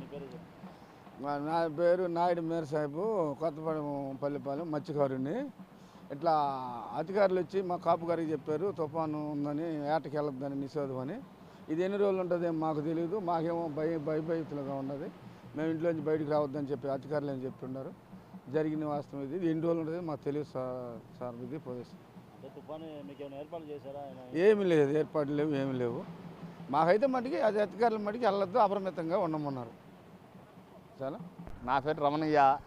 నీ పేరు చెప్పు. మా నా పేరు నాయుడు మేర సాహిబు కొత్తపాలెం పల్లిపాలెం మత్స్యకారుని ఇట్లా అధికారులు వచ్చి మా కాపు గారికి చెప్పారు తుఫాను ఉందని ఏటకి వెళ్ళొద్దని నిషేధం అని. ఇది ఎన్ని రోజులు ఉంటుందో మాకు తెలియదు మాకేమో భయ భయభీతులుగా ఉన్నది. మేము ఇంట్లోంచి బయటికి రావద్దని చెప్పి అధికారులు ఏం చెప్తున్నారు జరిగిన వాస్తవం ఇది. ఎన్ని రోజులు ఉంటుంది మాకు తెలియదు సార్ సార్ ఇది ఆయన ఏమీ లేదు ఏర్పాట్లు లేవు ఏమీ లేవు. మాకైతే మటుకి అది అధికారుల మటుకి వెళ్ళొద్దు అప్రమితంగా ఉండమన్నారు. చాలా నా పేరు రమణయ్య.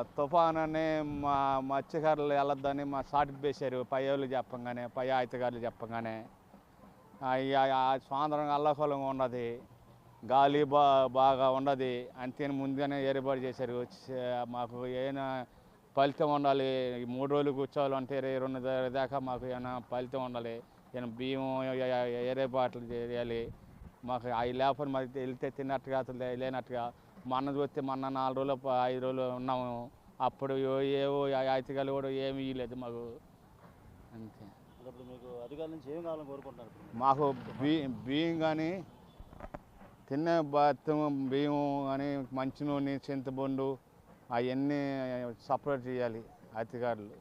తుఫాన్ అని మా మత్స్యకారులు వెళ్ళొద్దని మా సాటికి వేశారు. పై వాళ్ళు చెప్పంగానే పై అధికారులు చెప్పంగానే. ఆ, స్వాతంత్రం అల్లకూలంగా ఉన్నది. గాలి బా బాగా ఉండదు అంతేని ముందుగానే ఏర్పాటు చేశారు. మాకు ఏమైనా ఫలితం ఉండాలి మూడు రోజులు కూర్చోవాలంటే ఇరవై రెండు దాకా మాకు ఏమైనా ఫలితం ఉండాలి. ఏమైనా బియ్యం ఏర్పాట్లు చేయాలి. మాకు అవి లేకపోతే మరి వెళ్తే తిన్నట్టుగా అసలు లేనట్టుగా. మొన్న చూస్తే మొన్న నాలుగు రోజులు ఐదు రోజులు ఉన్నాము. అప్పుడు ఏవో ఐతికాలు కూడా ఏమీ ఇవ్వలేదు మాకు. అంతే. మీకు అధికారుల నుంచి ఏం కావాలని కోరుకుంటున్నారు ఇప్పుడు? మాకు బి బియ్యం కానీ తినే బాత్రూమ్ బియ్యం కానీ మంచి నూనె చింతపండు అవన్నీ సపరేట్ చేయాలి అధికారులు.